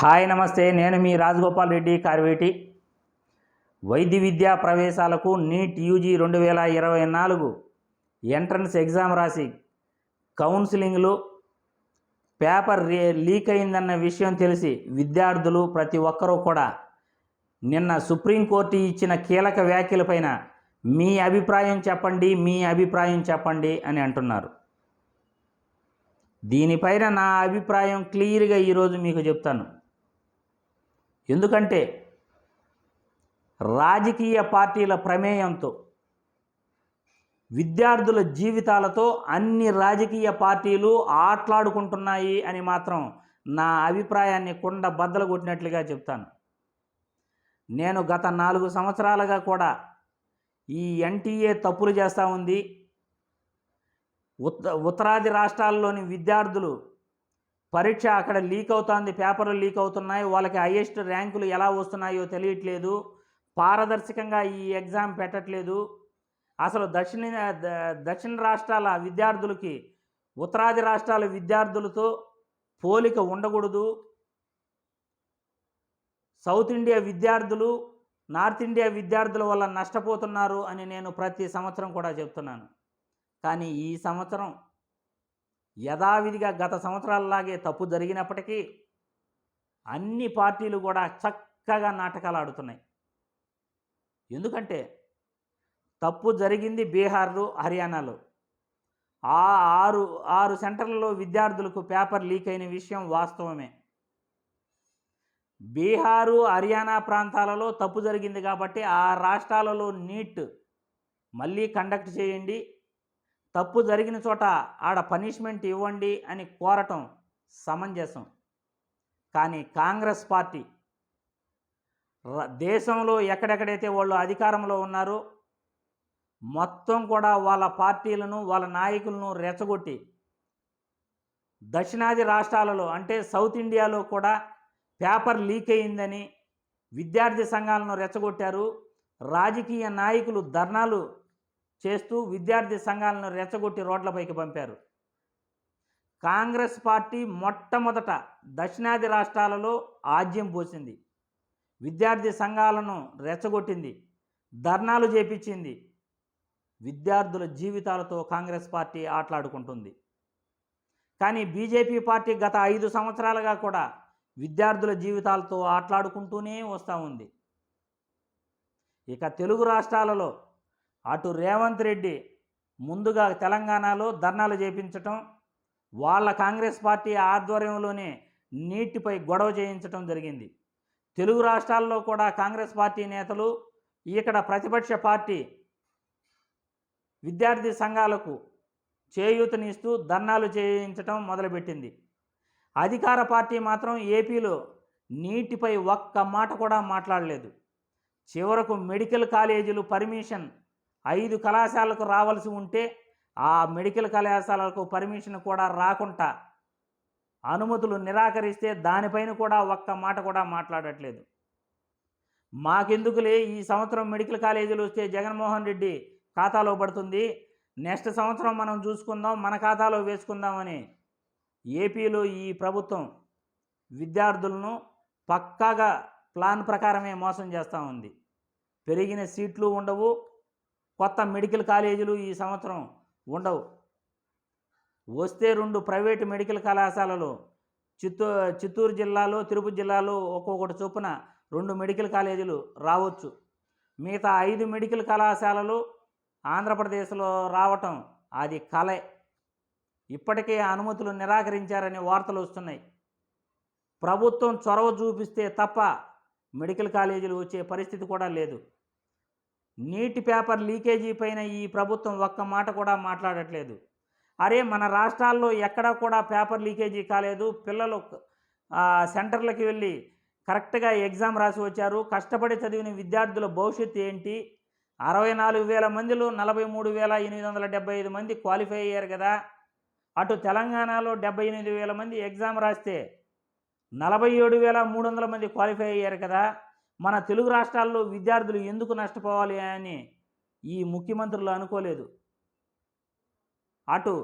Hi నమస్తే నేను మీ రాజగోపాల్ రెడ్డి కార్వేటి. వైద్య విద్యా ప్రవేశాలకు నీట్ యూజీ రెండు వేల ఇరవై నాలుగు ఎంట్రన్స్ ఎగ్జామ్ రాసి కౌన్సిలింగ్లు పేపర్ రే లీక్ అయిందన్న విషయం తెలిసి విద్యార్థులు ప్రతి ఒక్కరూ కూడా నిన్న సుప్రీంకోర్టు ఇచ్చిన కీలక వ్యాఖ్యలపైన మీ అభిప్రాయం చెప్పండి మీ అభిప్రాయం చెప్పండి అని అంటున్నారు. దీనిపైన నా అభిప్రాయం క్లియర్గా ఈరోజు మీకు చెప్తాను. ఎందుకంటే రాజకీయ పార్టీల ప్రమేయంతో విద్యార్థుల జీవితాలతో అన్ని రాజకీయ పార్టీలు ఆట్లాడుకుంటున్నాయి అని మాత్రం నా అభిప్రాయాన్ని కుండ బద్దలు కొట్టినట్లుగా చెప్తాను. నేను గత నాలుగు సంవత్సరాలుగా కూడా ఈ ఎన్టీఏ తప్పులు చేస్తూ ఉంది. ఉత్త ఉత్తరాది రాష్ట్రాల్లోని విద్యార్థులు పరీక్ష అక్కడ లీక్ అవుతుంది పేపర్లు లీక్ అవుతున్నాయి వాళ్ళకి హైయెస్ట్ ర్యాంకులు ఎలా వస్తున్నాయో తెలియట్లేదు పారదర్శకంగా ఈ ఎగ్జామ్ పెట్టట్లేదు. అసలు దక్షిణ దక్షిణ రాష్ట్రాల విద్యార్థులకి ఉత్తరాది రాష్ట్రాల విద్యార్థులతో పోలిక ఉండకూడదు. సౌత్ ఇండియా విద్యార్థులు నార్త్ ఇండియా విద్యార్థుల వల్ల నష్టపోతున్నారు అని నేను ప్రతి సంవత్సరం కూడా చెప్తున్నాను. కానీ ఈ సంవత్సరం యథావిధిగా గత సంవత్సరాలలాగే తప్పు జరిగినప్పటికీ అన్ని పార్టీలు కూడా చక్కగా నాటకాలు ఆడుతున్నాయి. ఎందుకంటే తప్పు జరిగింది బీహార్లో హర్యానాలో. ఆ ఆరు ఆరు సెంటర్లలో విద్యార్థులకు పేపర్ లీక్ అయిన విషయం వాస్తవమే. బీహారు హర్యానా ప్రాంతాలలో తప్పు జరిగింది కాబట్టి ఆ రాష్ట్రాలలో నీట్ మళ్ళీ కండక్ట్ చేయండి. తప్పు జరిగిన చోట ఆడ పనిష్మెంట్ ఇవ్వండి అని కోరటం సమంజసం. కానీ కాంగ్రెస్ పార్టీ ర- దేశంలో ఎక్కడెక్కడైతే వాళ్ళు అధికారంలో ఉన్నారో మొత్తం కూడా వాళ్ళ పార్టీలను వాళ్ళ నాయకులను రెచ్చగొట్టి దక్షిణాది రాష్ట్రాలలో అంటే సౌత్ ఇండియాలో కూడా పేపర్ లీక్ అయిందని విద్యార్థి సంఘాలను రెచ్చగొట్టారు. రాజకీయ నాయకులు ధర్నాలు చేస్తూ విద్యార్థి సంఘాలను రెచ్చగొట్టి రోడ్లపైకి పంపారు. కాంగ్రెస్ పార్టీ మొట్టమొదట దక్షిణాది రాష్ట్రాలలో ఆజ్యం పోసింది. విద్యార్థి సంఘాలను రెచ్చగొట్టింది ధర్నాలు చేపించింది. విద్యార్థుల జీవితాలతో కాంగ్రెస్ పార్టీ ఆటలాడుకుంటుంది. కానీ బీజేపీ పార్టీ గత ఐదు సంవత్సరాలుగా కూడా విద్యార్థుల జీవితాలతో ఆటలాడుకుంటూనే వస్తూ ఉంది. ఇక తెలుగు రాష్ట్రాలలో అటు రేవంత్ రెడ్డి ముందుగా తెలంగాణలో ధర్నాలు చేపించటం వాళ్ళ కాంగ్రెస్ పార్టీ ఆధ్వర్యంలోనే నీటిపై గొడవ చేయించటం జరిగింది. తెలుగు రాష్ట్రాల్లో కూడా కాంగ్రెస్ పార్టీ నేతలు ఇక్కడ ప్రతిపక్ష పార్టీ విద్యార్థి సంఘాలకు చేయూతనిస్తూ ధర్నాలు చేయించటం మొదలుపెట్టింది. అధికార పార్టీ మాత్రం ఏపీలో నీటిపై ఒక్క మాట కూడా మాట్లాడలేదు. చివరకు మెడికల్ కాలేజీలు పర్మిషన్ ఐదు కళాశాలకు రావాల్సి ఉంటే ఆ మెడికల్ కళాశాలకు పర్మిషన్ కూడా రాకుండా అనుమతులు నిరాకరిస్తే దానిపైన కూడా ఒక్క మాట కూడా మాట్లాడట్లేదు. మాకెందుకులే ఈ సంవత్సరం మెడికల్ కాలేజీలు వస్తే జగన్మోహన్ రెడ్డి ఖాతాలో పడుతుంది నెక్స్ట్ సంవత్సరం మనం చూసుకుందాం మన ఖాతాలో వేసుకుందామని ఏపీలో ఈ ప్రభుత్వం విద్యార్థులను పక్కాగా ప్లాన్ ప్రకారమే మోసం చేస్తూ ఉంది. పెరిగిన సీట్లు ఉండవు కొత్త మెడికల్ కాలేజీలు ఈ సంవత్సరం ఉండవు. వస్తే రెండు ప్రైవేటు మెడికల్ కళాశాలలు చిత్తూ చిత్తూరు జిల్లాలో తిరుపతి జిల్లాలో ఒక్కొక్కటి చొప్పున రెండు మెడికల్ కాలేజీలు రావచ్చు. మిగతా ఐదు మెడికల్ కళాశాలలు ఆంధ్రప్రదేశ్లో రావటం అది కలే. ఇప్పటికే అనుమతులు నిరాకరించారని వార్తలు వస్తున్నాయి. ప్రభుత్వం చొరవ చూపిస్తే తప్ప మెడికల్ కాలేజీలు వచ్చే పరిస్థితి కూడా లేదు. నీటి పేపర్ లీకేజీ పైన ఈ ప్రభుత్వం ఒక్క మాట కూడా మాట్లాడట్లేదు. అరే మన రాష్ట్రాల్లో ఎక్కడా కూడా పేపర్ లీకేజీ కాలేదు. పిల్లలు సెంటర్లకి వెళ్ళి కరెక్ట్గా ఎగ్జామ్ రాసి వచ్చారు. కష్టపడి చదివిన విద్యార్థుల భవిష్యత్తు ఏంటి? అరవై నాలుగు వేల మందిలో నలభై మూడు వేల ఎనిమిది వందల డెబ్బై ఐదు మంది క్వాలిఫై అయ్యారు కదా. అటు తెలంగాణలో డెబ్బై ఎనిమిది వేల మంది ఎగ్జామ్ రాస్తే నలభై ఏడు వేల మూడు వందల మంది క్వాలిఫై అయ్యారు కదా. మన తెలుగు రాష్ట్రాల్లో విద్యార్థులు ఎందుకు నష్టపోవాలి అని ఈ ముఖ్యమంత్రులు అనుకోలేదు. అటు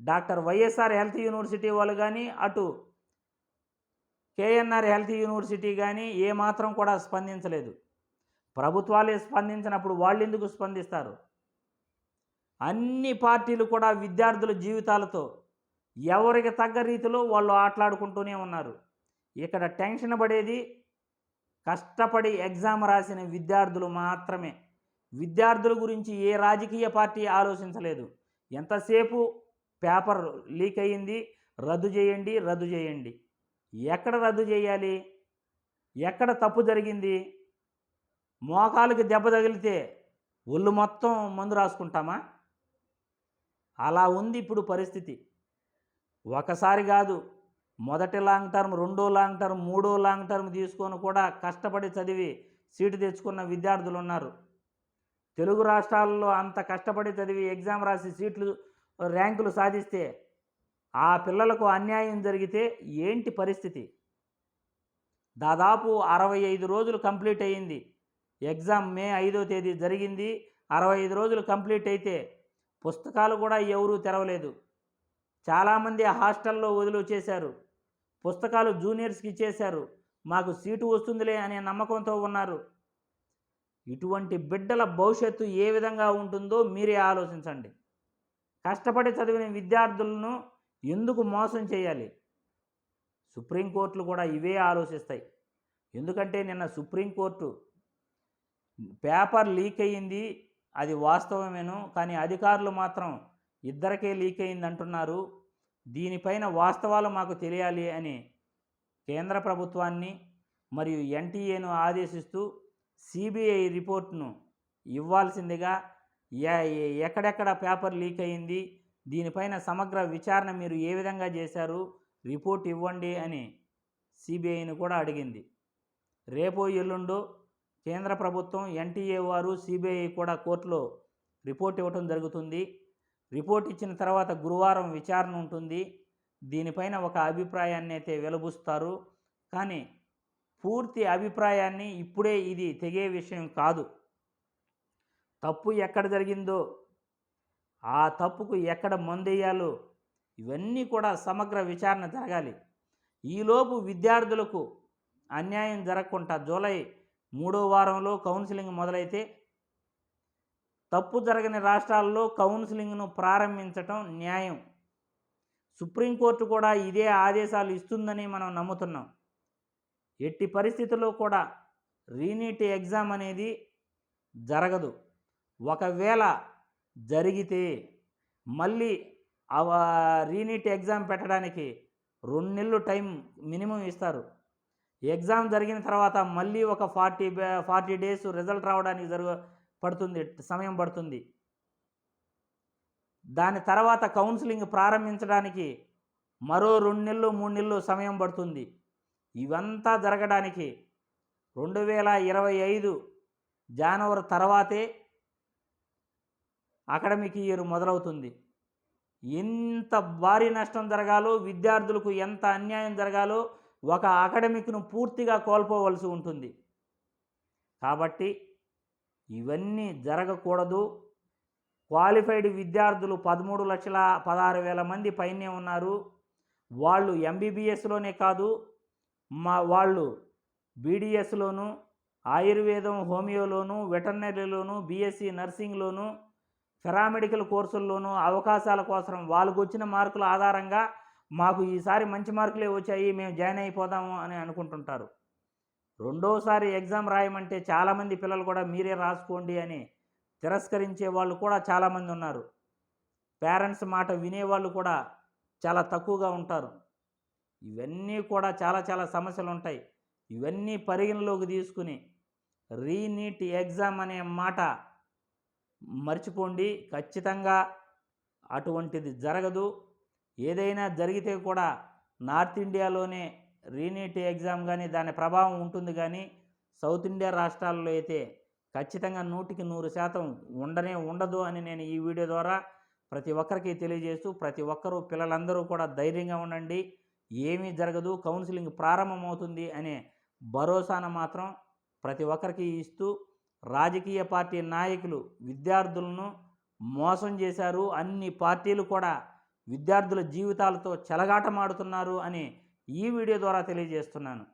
డాక్టర్ వైఎస్ఆర్ హెల్త్ యూనివర్సిటీ వాళ్ళు కానీ అటు కేఎన్ఆర్ హెల్త్ యూనివర్సిటీ కానీ ఏమాత్రం కూడా స్పందించలేదు. ప్రభుత్వాలే స్పందించినప్పుడు వాళ్ళు ఎందుకు స్పందిస్తారు? అన్ని పార్టీలు కూడా విద్యార్థుల జీవితాలతో ఎవరికి తగ్గ రీతిలో వాళ్ళు ఆటలాడుకుంటూనే ఉన్నారు. ఇక్కడ టెన్షన్ పడేది కష్టపడి ఎగ్జామ్ రాసిన విద్యార్థులు మాత్రమే. విద్యార్థుల గురించి ఏ రాజకీయ పార్టీ ఆలోచించలేదు. ఎంతసేపు పేపర్ లీక్ అయ్యింది రద్దు చేయండి రద్దు చేయండి. ఎక్కడ రద్దు చేయాలి? ఎక్కడ తప్పు జరిగింది? మోకాలకి దెబ్బ తగిలితే ఒళ్ళు మొత్తం మందు రాసుకుంటామా? అలా ఉంది ఇప్పుడు పరిస్థితి. ఒకసారి కాదు మొదటి లాంగ్ టర్మ్ రెండో లాంగ్ టర్మ్ మూడో లాంగ్ టర్మ్ తీసుకొని కూడా కష్టపడి చదివి సీటు తెచ్చుకున్న విద్యార్థులు ఉన్నారు. తెలుగు రాష్ట్రాల్లో అంత కష్టపడి చదివి ఎగ్జామ్ రాసి సీట్లు ర్యాంకులు సాధిస్తే ఆ పిల్లలకు అన్యాయం జరిగితే ఏంటి పరిస్థితి? దాదాపు అరవై ఐదు రోజులు కంప్లీట్ అయ్యింది ఎగ్జామ్ మే ఐదో తేదీ జరిగింది. అరవై ఐదు రోజులు కంప్లీట్ అయితే పుస్తకాలు కూడా ఎవరూ తెరవలేదు. చాలామంది హాస్టల్లో వదిలి వచ్చేశారు పుస్తకాలు జూనియర్స్కి ఇచ్చేశారు. మాకు సీటు వస్తుందిలే అనే నమ్మకంతో ఉన్నారు. ఇటువంటి బిడ్డల భవిష్యత్తు ఏ విధంగా ఉంటుందో మీరే ఆలోచించండి. కష్టపడి చదివిన విద్యార్థులను ఎందుకు మోసం చేయాలి? సుప్రీంకోర్టులు కూడా ఇవే ఆలోచిస్తాయి. ఎందుకంటే నిన్న సుప్రీంకోర్టు పేపర్ లీక్ అయ్యింది అది వాస్తవమేను కానీ అధికారులు మాత్రం ఇద్దరికే లీక్ అయింది అంటున్నారు దీనిపైన వాస్తవాలు మాకు తెలియాలి అని కేంద్ర ప్రభుత్వాన్ని మరియు ఎన్టీఏను ఆదేశిస్తూ సిబిఐ రిపోర్ట్ను ఇవ్వాల్సిందిగా ఎక్కడెక్కడ పేపర్ లీక్ అయింది దీనిపైన సమగ్ర విచారణ మీరు ఏ విధంగా చేశారు రిపోర్ట్ ఇవ్వండి అని సిబిఐని కూడా అడిగింది. రేపో ఎల్లుండో కేంద్ర ప్రభుత్వం ఎన్టీఏ వారు సిబిఐ కూడా కోర్టులో రిపోర్ట్ ఇవ్వటం జరుగుతుంది. రిపోర్ట్ ఇచ్చిన తర్వాత గురువారం విచారణ ఉంటుంది. దీనిపైన ఒక అభిప్రాయాన్ని అయితే వెలుబుస్తారు. కానీ పూర్తి అభిప్రాయాన్ని ఇప్పుడే ఇది తెగే విషయం కాదు. తప్పు ఎక్కడ జరిగిందో ఆ తప్పుకు ఎక్కడ మందేయాలో ఇవన్నీ కూడా సమగ్ర విచారణ జరగాలి. ఈలోపు విద్యార్థులకు అన్యాయం జరగకుండా జూలై మూడో వారంలో కౌన్సిలింగ్ మొదలైతే తప్పు జరగని రాష్ట్రాల్లో కౌన్సిలింగ్ను ప్రారంభించటం న్యాయం. సుప్రీంకోర్టు కూడా ఇదే ఆదేశాలు ఇస్తుందని మనం నమ్ముతున్నాం. ఎట్టి పరిస్థితుల్లో కూడా రీనీట్ ఎగ్జామ్ అనేది జరగదు. ఒకవేళ జరిగితే మళ్ళీ ఆ రీనీట్ ఎగ్జామ్ పెట్టడానికి రెండు నెలలు టైం మినిమం ఇస్తారు. ఎగ్జామ్ జరిగిన తర్వాత మళ్ళీ ఒక ఫార్టీ ఫార్టీ డేస్ రిజల్ట్ రావడానికి జరుగు పడుతుంది సమయం పడుతుంది. దాని తర్వాత కౌన్సిలింగ్ ప్రారంభించడానికి మరో రెండు నెలలు మూడు నెలలు సమయం పడుతుంది. ఇవంతా జరగడానికి రెండు వేల ఇరవై ఐదు జనవరి తర్వాతే అకాడమిక్ ఇయర్ మొదలవుతుంది. ఎంత భారీ నష్టం జరగాలో విద్యార్థులకు ఎంత అన్యాయం జరగాలో ఒక అకాడమిక్ను పూర్తిగా కోల్పోవలసి ఉంటుంది. కాబట్టి ఇవన్నీ జరగకూడదు. క్వాలిఫైడ్ విద్యార్థులు పదమూడు లక్షల పదహారు వేల మంది పైనే ఉన్నారు. వాళ్ళు ఎంబీబీఎస్లోనే కాదు మా వాళ్ళు బీడిఎస్లోను ఆయుర్వేదం హోమియోలోను వెటర్నరీలోను బీఎస్సీ నర్సింగ్లోను పెరామెడికల్ కోర్సుల్లోనూ అవకాశాల కోసం వాళ్ళకు వచ్చిన మార్కుల ఆధారంగా మాకు ఈసారి మంచి మార్కులే వచ్చాయి మేము జాయిన్ అయిపోదాము అని అనుకుంటుంటారు. రెండోసారి ఎగ్జామ్ రాయమంటే చాలామంది పిల్లలు కూడా మీరే రాసుకోండి అని తిరస్కరించే వాళ్ళు కూడా చాలామంది ఉన్నారు. పేరెంట్స్ మాట వినేవాళ్ళు కూడా చాలా తక్కువగా ఉంటారు. ఇవన్నీ కూడా చాలా చాలా సమస్యలు ఉంటాయి. ఇవన్నీ పరిగణలోకి తీసుకుని రీనీట్ ఎగ్జామ్ అనే మాట మర్చిపోండి. ఖచ్చితంగా అటువంటిది జరగదు. ఏదైనా జరిగితే కూడా నార్త్ ఇండియాలోనే రీనీట్ ఎగ్జామ్ కానీ దాని ప్రభావం ఉంటుంది కానీ సౌత్ ఇండియా రాష్ట్రాల్లో అయితే ఖచ్చితంగా నూటికి నూరు శాతం ఉండనే ఉండదు అని నేను ఈ వీడియో ద్వారా ప్రతి ఒక్కరికి తెలియజేస్తూ ప్రతి ఒక్కరూ పిల్లలందరూ కూడా ధైర్యంగా ఉండండి. ఏమీ జరగదు కౌన్సిలింగ్ ప్రారంభమవుతుంది అనే భరోసాను మాత్రం ప్రతి ఒక్కరికి ఇస్తూ రాజకీయ పార్టీ నాయకులు విద్యార్థులను మోసం చేశారు అన్ని పార్టీలు కూడా విద్యార్థుల జీవితాలతో చెలగాటమాడుతున్నారు అని ఈ వీడియో ద్వారా తెలియజేస్తున్నాను.